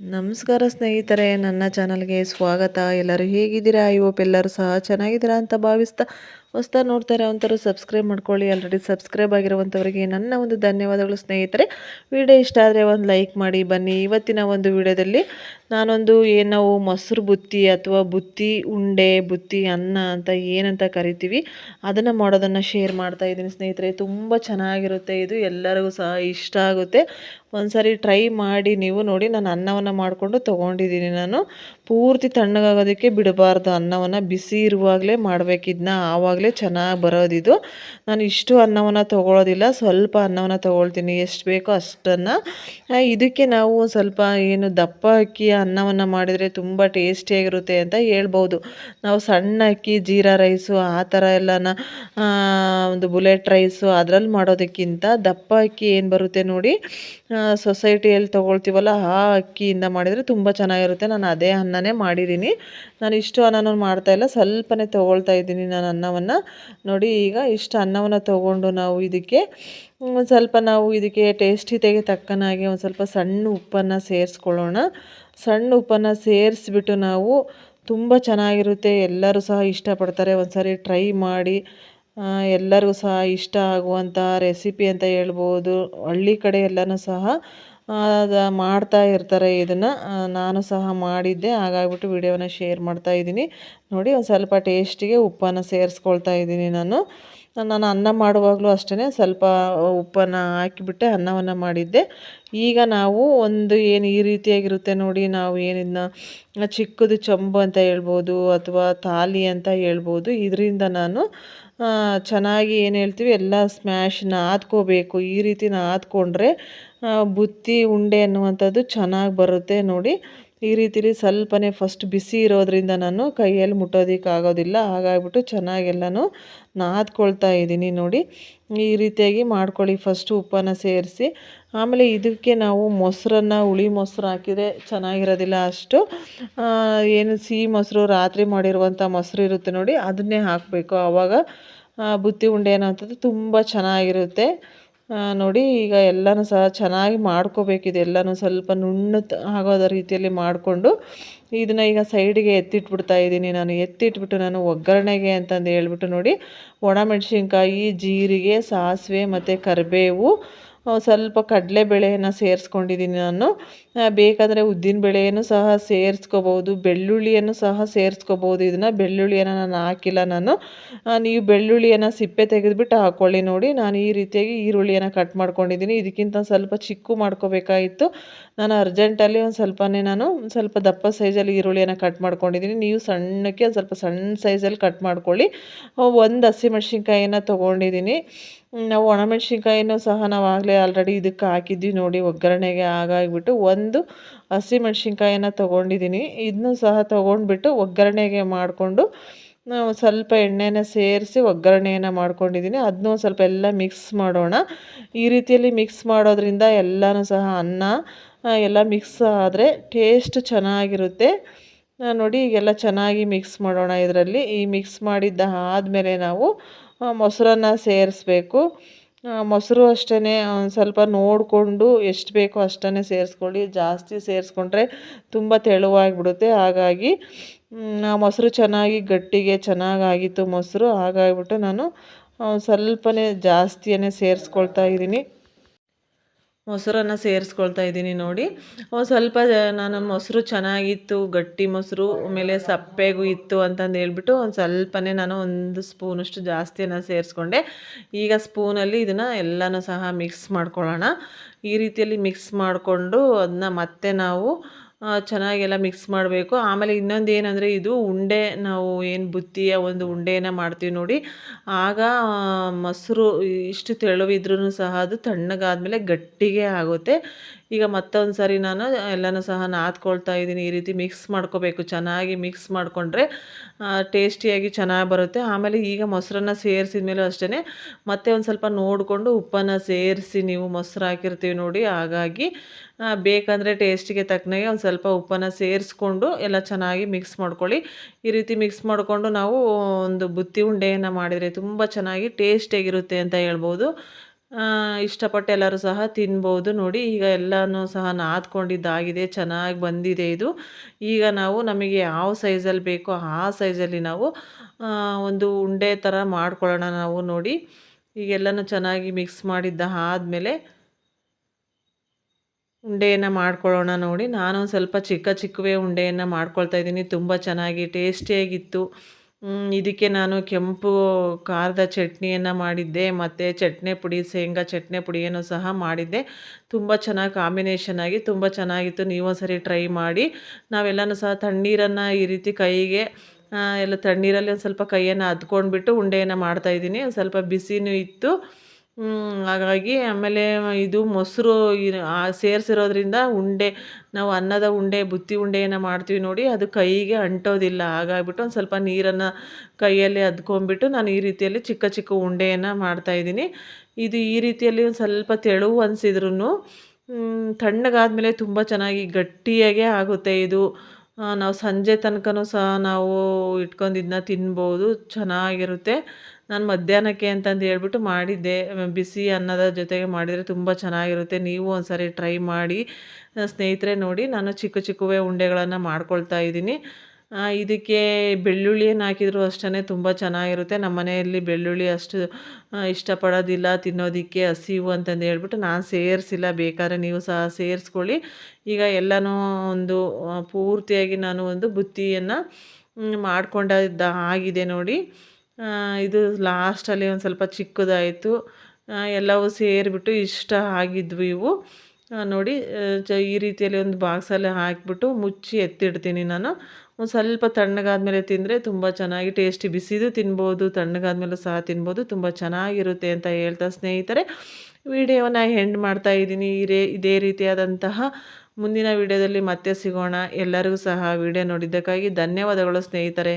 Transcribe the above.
ನಮಸ್ಕಾರ ಸ್ನೇಹಿತರೆ, ನನ್ನ ಚಾನಲ್ಗೆ ಸ್ವಾಗತ. ಎಲ್ಲರೂ ಹೇಗಿದ್ದೀರಾ? ಐ ಹೋಪ್ ಎಲ್ಲರೂ ಸಹ ಚೆನ್ನಾಗಿದ್ದೀರಾ ಅಂತ ಭಾವಿಸ್ತಾ ಹೊಸ್ತಾ ನೋಡ್ತಾರೆ ಒಂಥರ ಸಬ್ಸ್ಕ್ರೈಬ್ ಮಾಡ್ಕೊಳ್ಳಿ. ಆಲ್ರೆಡಿ ಸಬ್ಸ್ಕ್ರೈಬ್ ಆಗಿರುವಂಥವರಿಗೆ ನನ್ನ ಒಂದು ಧನ್ಯವಾದಗಳು ಸ್ನೇಹಿತರೆ. ವಿಡಿಯೋ ಇಷ್ಟ ಆದರೆ ಒಂದು ಲೈಕ್ ಮಾಡಿ. ಬನ್ನಿ, ಇವತ್ತಿನ ಒಂದು ವಿಡಿಯೋದಲ್ಲಿ ನಾನೊಂದು ಏನು ಮೊಸರು ಬುತ್ತಿ ಅಥವಾ ಬುತ್ತಿ ಉಂಡೆ, ಬುತ್ತಿ ಅನ್ನ ಅಂತ ಏನಂತ ಕರಿತೀವಿ, ಅದನ್ನು ಮಾಡೋದನ್ನು ಶೇರ್ ಮಾಡ್ತಾ ಇದ್ದೀನಿ ಸ್ನೇಹಿತರೆ. ತುಂಬ ಚೆನ್ನಾಗಿರುತ್ತೆ ಇದು, ಎಲ್ಲರಿಗೂ ಸಹ ಇಷ್ಟ ಆಗುತ್ತೆ. ಒಂದ್ಸರಿ ಟ್ರೈ ಮಾಡಿ ನೀವು ನೋಡಿ, ನಾನು ಅನ್ನವನ್ನು ಮಾಡಿಕೊಂಡು ತೊಗೊಂಡಿದ್ದೀನಿ ನಾನು. ಪೂರ್ತಿ ತಣ್ಣಗಾಗೋದಕ್ಕೆ ಬಿಡಬಾರ್ದು. ಅನ್ನವನ್ನು ಬಿಸಿ ಇರುವಾಗಲೇ ಮಾಡಬೇಕಿದ್ನ. ಆವಾಗಲೇ ಚೆನ್ನಾಗಿ ಬರೋದಿದು. ನಾನು ಇಷ್ಟು ಅನ್ನವನ್ನು ತೊಗೊಳೋದಿಲ್ಲ. ಸ್ವಲ್ಪ ಅನ್ನವನ್ನು ತೊಗೊಳ್ತೀನಿ. ಎಷ್ಟು ಬೇಕೋ ಅಷ್ಟನ್ನು. ಇದಕ್ಕೆ ನಾವು ಸ್ವಲ್ಪ ಏನು ದಪ್ಪ ಅಕ್ಕಿಯ ಅನ್ನವನ್ನು ಮಾಡಿದರೆ ತುಂಬ ಟೇಸ್ಟಿಯಾಗಿರುತ್ತೆ ಅಂತ ಹೇಳ್ಬೋದು. ನಾವು ಸಣ್ಣ ಅಕ್ಕಿ, ಜೀರಾ ರೈಸು, ಆ ಥರ ಎಲ್ಲನ ಒಂದು ಬುಲೆಟ್ ರೈಸು ಅದರಲ್ಲಿ ಮಾಡೋದಕ್ಕಿಂತ ದಪ್ಪ ಅಕ್ಕಿ ಏನು ಬರುತ್ತೆ ನೋಡಿ ಸೊಸೈಟಿಯಲ್ಲಿ ತೊಗೊಳ್ತೀವಲ್ಲ, ಆ ಅಕ್ಕಿಯಿಂದ ಮಾಡಿದರೆ ತುಂಬ ಚೆನ್ನಾಗಿರುತ್ತೆ. ನಾನು ಅದೇ ಅನ್ನನೇ ಮಾಡಿದ್ದೀನಿ. ನಾನು ಇಷ್ಟು ಅನ್ನನೂ ಮಾಡ್ತಾಯಿಲ್ಲ ಸ್ವಲ್ಪನೇ ತೊಗೊಳ್ತಾ ಇದ್ದೀನಿ ನಾನು ಅನ್ನವನ್ನು. ನೋಡಿ, ಈಗ ಇಷ್ಟು ಅನ್ನವನ್ನು ತೊಗೊಂಡು ನಾವು ಇದಕ್ಕೆ, ಒಂದು ಸ್ವಲ್ಪ ನಾವು ಇದಕ್ಕೆ ಟೇಸ್ಟಿತೆಗೆ ತಕ್ಕನಾಗಿ ಒಂದು ಸ್ವಲ್ಪ ಸಣ್ಣ ಉಪ್ಪನ್ನು ಸೇರಿಸ್ಕೊಳ್ಳೋಣ. ಸಣ್ಣ ಉಪ್ಪನ್ನು ಸೇರಿಸ್ಬಿಟ್ಟು ನಾವು ತುಂಬ ಚೆನ್ನಾಗಿರುತ್ತೆ. ಎಲ್ಲರೂ ಸಹ ಇಷ್ಟಪಡ್ತಾರೆ. ಒಂದು ಸಾರಿ ಟ್ರೈ ಮಾಡಿ ಎಲ್ಲರಿಗೂ ಸಹ ಇಷ್ಟ ಆಗುವಂಥ ರೆಸಿಪಿ ಅಂತ ಹೇಳ್ಬೋದು. ಹಳ್ಳಿ ಕಡೆ ಎಲ್ಲನೂ ಸಹ ಅದು ಮಾಡ್ತಾ ಇರ್ತಾರೆ ಇದನ್ನು. ನಾನು ಸಹ ಮಾಡಿದ್ದೆ. ಹಾಗಾಗ್ಬಿಟ್ಟು ವಿಡಿಯೋನ ಶೇರ್ ಮಾಡ್ತಾ ಇದ್ದೀನಿ. ನೋಡಿ, ಒಂದು ಸ್ವಲ್ಪ ಟೇಸ್ಟಿಗೆ ಉಪ್ಪನ್ನು ಸೇರಿಸ್ಕೊಳ್ತಾ ಇದ್ದೀನಿ ನಾನು. ನಾನು ಅನ್ನ ಮಾಡುವಾಗಲೂ ಅಷ್ಟೇ ಸ್ವಲ್ಪ ಉಪ್ಪನ್ನು ಹಾಕಿಬಿಟ್ಟೆ, ಅನ್ನವನ್ನು ಮಾಡಿದ್ದೆ. ಈಗ ನಾವು ಒಂದು ಏನು ಈ ರೀತಿಯಾಗಿರುತ್ತೆ ನೋಡಿ, ನಾವು ಏನಿದನ್ನ ಚಿಕ್ಕದು ಚಂಬು ಅಂತ ಹೇಳ್ಬೋದು ಅಥವಾ ತಾಲಿ ಅಂತ ಹೇಳ್ಬೋದು. ಇದರಿಂದ ನಾನು ಚೆನ್ನಾಗಿ ಏನು ಹೇಳ್ತೀವಿ, ಎಲ್ಲ ಸ್ಮ್ಯಾಶ್ ಆದ್ಕೋಬೇಕು. ಈ ರೀತಿ ನಾದ್ಕೊಂಡ್ರೆ ಬುತ್ತಿ, ಉಂಡೆ ಅನ್ನುವಂಥದ್ದು ಚೆನ್ನಾಗಿ ಬರುತ್ತೆ ನೋಡಿ. ಈ ರೀತಿಲಿ ಸ್ವಲ್ಪನೇ ಫಸ್ಟ್ ಬಿಸಿ ಇರೋದ್ರಿಂದ ನಾನು ಕೈಯಲ್ಲಿ ಮುಟ್ಟೋದಕ್ಕೆ ಆಗೋದಿಲ್ಲ ಹಾಗಾಗ್ಬಿಟ್ಟು ಚೆನ್ನಾಗೆಲ್ಲನೂ ನಾದ್ಕೊಳ್ತಾ ಇದ್ದೀನಿ ನೋಡಿ. ಈ ರೀತಿಯಾಗಿ ಮಾಡ್ಕೊಳ್ಳಿ. ಫಸ್ಟು ಉಪ್ಪನ್ನು ಸೇರಿಸಿ ಆಮೇಲೆ ಇದಕ್ಕೆ ನಾವು ಮೊಸರನ್ನು, ಹುಳಿ ಮೊಸರು ಹಾಕಿದರೆ ಚೆನ್ನಾಗಿರೋದಿಲ್ಲ ಅಷ್ಟು. ಏನು ಸಿಹಿ ಮೊಸರು, ರಾತ್ರಿ ಮಾಡಿರುವಂಥ ಮೊಸರು ಇರುತ್ತೆ ನೋಡಿ, ಅದನ್ನೇ ಹಾಕಬೇಕು. ಆವಾಗ ಬುತ್ತಿ ಉಂಡೆ ಅನ್ನೋವಂಥದ್ದು ತುಂಬ ಚೆನ್ನಾಗಿರುತ್ತೆ. ನೋಡಿ, ಈಗ ಎಲ್ಲನೂ ಸಹ ಚೆನ್ನಾಗಿ ಮಾಡ್ಕೋಬೇಕಿದೆ ಎಲ್ಲನೂ ಸ್ವಲ್ಪ ನುಣ್ಣು ಆಗೋದ ರೀತಿಯಲ್ಲಿ ಮಾಡಿಕೊಂಡು ಇದನ್ನು ಈಗ ಸೈಡಿಗೆ ಎತ್ತಿಟ್ಬಿಡ್ತಾ ಇದ್ದೀನಿ ನಾನು. ಎತ್ತಿಟ್ಬಿಟ್ಟು ನಾನು ಒಗ್ಗರಣೆಗೆ ಅಂತಂದು ಹೇಳ್ಬಿಟ್ಟು ನೋಡಿ ಒಣಮೆಣ್ಸಿನ್ಕಾಯಿ ಜೀರಿಗೆ, ಸಾಸಿವೆ ಮತ್ತು ಕರಿಬೇವು ಸ್ವಲ್ಪ ಕಡಲೆ ಬೇಳೆಯನ್ನು ಸೇರಿಸ್ಕೊಂಡಿದ್ದೀನಿ ನಾನು. ಬೇಕಾದರೆ ಉದ್ದಿನಬೇಳೆಯನ್ನು ಸಹ ಸೇರಿಸ್ಕೋಬೋದು, ಬೆಳ್ಳುಳ್ಳಿಯನ್ನು ಸಹ ಸೇರಿಸ್ಕೋಬೋದು. ಇದನ್ನು ಬೆಳ್ಳುಳ್ಳಿಯನ್ನು ನಾನು ಹಾಕಿಲ್ಲ ನಾನು. ನೀವು ಬೆಳ್ಳುಳ್ಳಿಯನ್ನು ಸಿಪ್ಪೆ ತೆಗೆದುಬಿಟ್ಟು ಹಾಕ್ಕೊಳ್ಳಿ ನೋಡಿ. ನಾನು ಈ ರೀತಿಯಾಗಿ ಈರುಳ್ಳಿಯನ್ನು ಕಟ್ ಮಾಡ್ಕೊಂಡಿದ್ದೀನಿ. ಇದಕ್ಕಿಂತ ಸ್ವಲ್ಪ ಚಿಕ್ಕು ಮಾಡ್ಕೋಬೇಕಾಗಿತ್ತು. ನಾನು ಅರ್ಜೆಂಟಲ್ಲಿ ಒಂದು ಸ್ವಲ್ಪನೇ ನಾನು ಸ್ವಲ್ಪ ದಪ್ಪ ಸೈಜಲ್ಲಿ ಈರುಳ್ಳಿಯನ್ನು ಕಟ್ ಮಾಡ್ಕೊಂಡಿದ್ದೀನಿ. ನೀವು ಸಣ್ಣಕ್ಕೆ ಒಂದು ಸ್ವಲ್ಪ ಸಣ್ಣ ಸೈಜಲ್ಲಿ ಕಟ್ ಮಾಡ್ಕೊಳ್ಳಿ. ಒಂದು ಹಸಿಮೆಣ್ಸಿನ್ಕಾಯಿನ ತೊಗೊಂಡಿದ್ದೀನಿ. ನಾವು ಒಣಮೆಣ್ಸಿನ್ಕಾಯಿನೂ ಸಹ ನಾವು ಆಗಲೇ ಆಲ್ರೆಡಿ ಇದಕ್ಕೆ ಹಾಕಿದ್ವಿ ನೋಡಿ, ಒಗ್ಗರಣೆಗೆ ಹಾಗಾಗಿಬಿಟ್ಟು ಒಂದು ಹಸಿಮೆಣ್ಸಿನ್ಕಾಯಿನ ತೊಗೊಂಡಿದ್ದೀನಿ. ಇದನ್ನು ಸಹ ತೊಗೊಂಡ್ಬಿಟ್ಟು ಒಗ್ಗರಣೆಗೆ ಮಾಡಿಕೊಂಡು ನಾವು ಸ್ವಲ್ಪ ಎಣ್ಣೆನ ಸೇರಿಸಿ ಒಗ್ಗರಣೆಯನ್ನು ಮಾಡ್ಕೊಂಡಿದ್ದೀನಿ. ಅದನ್ನೂ ಸ್ವಲ್ಪ ಎಲ್ಲ ಮಿಕ್ಸ್ ಮಾಡೋಣ. ಈ ರೀತಿಯಲ್ಲಿ ಮಿಕ್ಸ್ ಮಾಡೋದ್ರಿಂದ ಎಲ್ಲನೂ ಸಹ ಅನ್ನ ಎಲ್ಲ ಮಿಕ್ಸ್ ಆದರೆ ಟೇಸ್ಟ್ ಚೆನ್ನಾಗಿರುತ್ತೆ. ನೋಡಿ, ಈಗೆಲ್ಲ ಚೆನ್ನಾಗಿ ಮಿಕ್ಸ್ ಮಾಡೋಣ ಇದರಲ್ಲಿ. ಈ ಮಿಕ್ಸ್ ಮಾಡಿದ್ದ ಆದಮೇಲೆ ನಾವು ಮೊಸರನ್ನು ಸೇರಿಸ್ಬೇಕು. ಮೊಸರು ಅಷ್ಟೇ ಒಂದು ಸ್ವಲ್ಪ ನೋಡಿಕೊಂಡು ಎಷ್ಟು ಬೇಕೋ ಅಷ್ಟೇ ಸೇರಿಸ್ಕೊಳ್ಳಿ. ಜಾಸ್ತಿ ಸೇರಿಸ್ಕೊಂಡ್ರೆ ತುಂಬ ತೆಳುವಾಗಿಬಿಡುತ್ತೆ. ಹಾಗಾಗಿ ಮೊಸರು ಚೆನ್ನಾಗಿ ಗಟ್ಟಿಗೆ ಚೆನ್ನಾಗಾಗಿತ್ತು ಮೊಸರು. ಹಾಗಾಗಿಬಿಟ್ಟು ನಾನು ಸ್ವಲ್ಪನೇ ಜಾಸ್ತಿಯೇ ಸೇರಿಸ್ಕೊಳ್ತಾ ಇದ್ದೀನಿ. ಮೊಸರನ್ನು ಸೇರಿಸ್ಕೊಳ್ತಾ ಇದ್ದೀನಿ ನೋಡಿ. ಸ್ವಲ್ಪ ನಾನು ಮೊಸರು ಚೆನ್ನಾಗಿತ್ತು, ಗಟ್ಟಿ ಮೊಸರು, ಆಮೇಲೆ ಸಪ್ಪೆಗೂ ಇತ್ತು ಅಂತಂದು ಹೇಳ್ಬಿಟ್ಟು ಒಂದು ಸ್ವಲ್ಪನೇ ನಾನು ಒಂದು ಸ್ಪೂನಷ್ಟು ಜಾಸ್ತಿಯನ್ನು ಸೇರಿಸ್ಕೊಂಡೆ. ಈಗ ಸ್ಪೂನಲ್ಲಿ ಇದನ್ನು ಎಲ್ಲನೂ ಸಹ ಮಿಕ್ಸ್ ಮಾಡ್ಕೊಳ್ಳೋಣ. ಈ ರೀತಿಯಲ್ಲಿ ಮಿಕ್ಸ್ ಮಾಡಿಕೊಂಡು ಅದನ್ನ ಮತ್ತೆ ನಾವು ಚೆನ್ನಾಗೆಲ್ಲ ಮಿಕ್ಸ್ ಮಾಡಬೇಕು. ಆಮೇಲೆ ಇನ್ನೊಂದು ಏನಂದರೆ ಇದು ಉಂಡೆ ನಾವು ಏನು ಬುತ್ತಿಯ ಒಂದು ಉಂಡೆಯನ್ನು ಮಾಡ್ತೀವಿ ನೋಡಿ. ಆಗ ಮೊಸರು ಇಷ್ಟು ತೆಳುವಿದ್ರೂ ಸಹ ಅದು ತಣ್ಣಗಾದಮೇಲೆ ಗಟ್ಟಿಗೆ ಆಗುತ್ತೆ. ಈಗ ಮತ್ತೊಂದು ಸಾರಿ ನಾನು ಎಲ್ಲನೂ ಸಹ ನಾದ್ಕೊಳ್ತಾ ಇದ್ದೀನಿ. ಈ ರೀತಿ ಮಿಕ್ಸ್ ಮಾಡ್ಕೋಬೇಕು. ಚೆನ್ನಾಗಿ ಮಿಕ್ಸ್ ಮಾಡಿಕೊಂಡ್ರೆ ಟೇಸ್ಟಿಯಾಗಿ ಚೆನ್ನಾಗಿ ಬರುತ್ತೆ. ಆಮೇಲೆ ಈಗ ಮೊಸರನ್ನು ಸೇರಿಸಿದ ಮೇಲೂ ಅಷ್ಟೇ ಮತ್ತೆ ಒಂದು ಸ್ವಲ್ಪ ನೋಡಿಕೊಂಡು ಉಪ್ಪನ್ನು ಸೇರಿಸಿ ನೀವು ಮೊಸರು ಹಾಕಿರ್ತೀವಿ ನೋಡಿ. ಹಾಗಾಗಿ ಬೇಕಂದರೆ ಟೇಸ್ಟಿಗೆ ತಕ್ಕನಾಗೆ ಒಂದು ಸ್ವಲ್ಪ ಉಪ್ಪನ್ನು ಸೇರಿಸ್ಕೊಂಡು ಎಲ್ಲ ಚೆನ್ನಾಗಿ ಮಿಕ್ಸ್ ಮಾಡ್ಕೊಳ್ಳಿ. ಈ ರೀತಿ ಮಿಕ್ಸ್ ಮಾಡಿಕೊಂಡು ನಾವು ಒಂದು ಬುತ್ತಿ ಉಂಡೆಯನ್ನು ಮಾಡಿದರೆ ತುಂಬ ಚೆನ್ನಾಗಿ ಟೇಸ್ಟಿಯಾಗಿರುತ್ತೆ ಅಂತ ಹೇಳ್ಬೋದು. ಇಷ್ಟಪಟ್ಟು ಎಲ್ಲರೂ ಸಹ ತಿನ್ಬೋದು ನೋಡಿ. ಈಗ ಎಲ್ಲನೂ ಸಹ ನಾದ್ಕೊಂಡಿದ್ದಾಗಿದೆ, ಚೆನ್ನಾಗಿ ಬಂದಿದೆ ಇದು. ಈಗ ನಾವು ನಮಗೆ ಯಾವ ಸೈಜಲ್ಲಿ ಬೇಕೋ ಆ ಸೈಜಲ್ಲಿ ನಾವು ಒಂದು ಉಂಡೆ ಥರ ಮಾಡ್ಕೊಳ್ಳೋಣ ನಾವು ನೋಡಿ. ಈಗೆಲ್ಲನೂ ಚೆನ್ನಾಗಿ ಮಿಕ್ಸ್ ಮಾಡಿದ್ದ ಆದಮೇಲೆ ಉಂಡೆಯನ್ನು ಮಾಡ್ಕೊಳ್ಳೋಣ ನೋಡಿ. ನಾನು ಸ್ವಲ್ಪ ಚಿಕ್ಕ ಚಿಕ್ಕವೇ ಉಂಡೆಯನ್ನು ಮಾಡ್ಕೊಳ್ತಾ ಇದ್ದೀನಿ. ತುಂಬ ಚೆನ್ನಾಗಿ ಟೇಸ್ಟಿಯಾಗಿತ್ತು. ಇದಕ್ಕೆ ನಾನು ಕೆಂಪು ಖಾರದ ಚಟ್ನಿಯನ್ನು ಮಾಡಿದ್ದೆ. ಮತ್ತು ಚಟ್ನಿ ಪುಡಿ, ಶೇಂಗಾ ಚಟ್ನಿ ಪುಡಿಯನ್ನು ಸಹ ಮಾಡಿದ್ದೆ. ತುಂಬ ಚೆನ್ನಾಗಿ ಕಾಂಬಿನೇಷನ್ ಆಗಿ ತುಂಬ ಚೆನ್ನಾಗಿತ್ತು. ನೀವು ಸರಿ ಟ್ರೈ ಮಾಡಿ. ನಾವೆಲ್ಲನೂ ಸಹ ತಣ್ಣೀರನ್ನು ಈ ರೀತಿ ಕೈಗೆ ಎಲ್ಲ ತಣ್ಣೀರಲ್ಲಿ ಒಂದು ಸ್ವಲ್ಪ ಕೈಯನ್ನು ಅದ್ಕೊಂಡ್ಬಿಟ್ಟು ಉಂಡೆಯನ್ನು ಮಾಡ್ತಾಯಿದ್ದೀನಿ ಸ್ವಲ್ಪ ಬಿಸಿನೂ ಇತ್ತು. ಹಾಗಾಗಿ ಆಮೇಲೆ ಇದು ಮೊಸರು ಸೇರಿಸಿರೋದ್ರಿಂದ ಉಂಡೆ, ನಾವು ಅನ್ನದ ಉಂಡೆ, ಬುತ್ತಿ ಉಂಡೆಯನ್ನು ಮಾಡ್ತೀವಿ ನೋಡಿ, ಅದು ಕೈಗೆ ಅಂಟೋದಿಲ್ಲ. ಹಾಗಾಗ್ಬಿಟ್ಟು ಒಂದು ಸ್ವಲ್ಪ ನೀರನ್ನು ಕೈಯಲ್ಲಿ ಅದ್ಕೊಂಡ್ಬಿಟ್ಟು ನಾನು ಈ ರೀತಿಯಲ್ಲಿ ಚಿಕ್ಕ ಚಿಕ್ಕ ಉಂಡೆಯನ್ನು ಮಾಡ್ತಾಯಿದ್ದೀನಿ ಇದು ಈ ರೀತಿಯಲ್ಲಿ ಒಂದು ಸ್ವಲ್ಪ ತೆಳು ಅನಿಸಿದ್ರು ತಣ್ಣಗಾದ್ಮೇಲೆ ತುಂಬ ಚೆನ್ನಾಗಿ ಗಟ್ಟಿಯಾಗೇ ಆಗುತ್ತೆ ಇದು. ನಾವು ಸಂಜೆ ತನಕನೂ ಸಹ ನಾವು ಇಟ್ಕೊಂಡಿದ್ದನ್ನ ತಿನ್ಬೋದು, ಚೆನ್ನಾಗಿರುತ್ತೆ. ನಾನು ಮಧ್ಯಾಹ್ನಕ್ಕೆ ಅಂತಂದು ಹೇಳ್ಬಿಟ್ಟು ಮಾಡಿದ್ದೆ. ಬಿಸಿ ಅನ್ನದ ಜೊತೆಗೆ ಮಾಡಿದರೆ ತುಂಬ ಚೆನ್ನಾಗಿರುತ್ತೆ. ನೀವು ಒಂದ್ಸರಿ ಟ್ರೈ ಮಾಡಿ ಸ್ನೇಹಿತರೆ ನೋಡಿ. ನಾನು ಚಿಕ್ಕ ಚಿಕ್ಕವೇ ಉಂಡೆಗಳನ್ನು ಮಾಡ್ಕೊಳ್ತಾ ಇದ್ದೀನಿ. ಇದಕ್ಕೆ ಬೆಳ್ಳುಳ್ಳಿಯನ್ನು ಹಾಕಿದರೂ ಅಷ್ಟೇ ತುಂಬ ಚೆನ್ನಾಗಿರುತ್ತೆ. ನಮ್ಮ ಮನೆಯಲ್ಲಿ ಬೆಳ್ಳುಳ್ಳಿ ಅಷ್ಟು ಇಷ್ಟಪಡೋದಿಲ್ಲ, ತಿನ್ನೋದಕ್ಕೆ ಹಸಿವು ಅಂತಂದು ಹೇಳ್ಬಿಟ್ಟು ನಾನು ಸೇರಿಸಿಲ್ಲ. ಬೇಕಾದ್ರೆ ನೀವು ಸಹ ಸೇರಿಸ್ಕೊಳ್ಳಿ. ಈಗ ಎಲ್ಲನೂ ಒಂದು ಪೂರ್ತಿಯಾಗಿ ನಾನು ಒಂದು ಬುತ್ತಿಯನ್ನು ಮಾಡಿಕೊಂಡ ಆಗಿದೆ ನೋಡಿ. ಇದು ಲಾಸ್ಟಲ್ಲಿ ಒಂದು ಸ್ವಲ್ಪ ಚಿಕ್ಕದಾಯಿತು. ಎಲ್ಲವೂ ಸೇರಿಬಿಟ್ಟು ಇಷ್ಟ ಆಗಿದ್ವು ಇವು. ನೋಡಿ ಚ, ಈ ರೀತಿಯಲ್ಲಿ ಒಂದು ಬಾಕ್ಸಲ್ಲಿ ಹಾಕಿಬಿಟ್ಟು ಮುಚ್ಚಿ ಎತ್ತಿಡ್ತೀನಿ ನಾನು. ಒಂದು ಸ್ವಲ್ಪ ತಣ್ಣಗಾದ್ಮೇಲೆ ತಿಂದರೆ ತುಂಬ ಚೆನ್ನಾಗಿ ಟೇಸ್ಟಿ ಬಿಸಿದು ತಿನ್ಬೋದು, ತಣ್ಣಗಾದ್ಮೇಲೂ ಸಹ ತಿನ್ಬೋದು, ತುಂಬ ಚೆನ್ನಾಗಿರುತ್ತೆ ಅಂತ ಹೇಳ್ತಾ ಸ್ನೇಹಿತರೆ. ವಿಡಿಯೋನ ಹೆಂಡ್ ಮಾಡ್ತಾ ಇದ್ದೀನಿ. ಇದೇ ಇದೇ ರೀತಿಯಾದಂತಹ ಮುಂದಿನ ವಿಡಿಯೋದಲ್ಲಿ ಮತ್ತೆ ಸಿಗೋಣ. ಎಲ್ಲರಿಗೂ ಸಹ ವಿಡಿಯೋ ನೋಡಿದ್ದಕ್ಕಾಗಿ ಧನ್ಯವಾದಗಳು ಸ್ನೇಹಿತರೆ.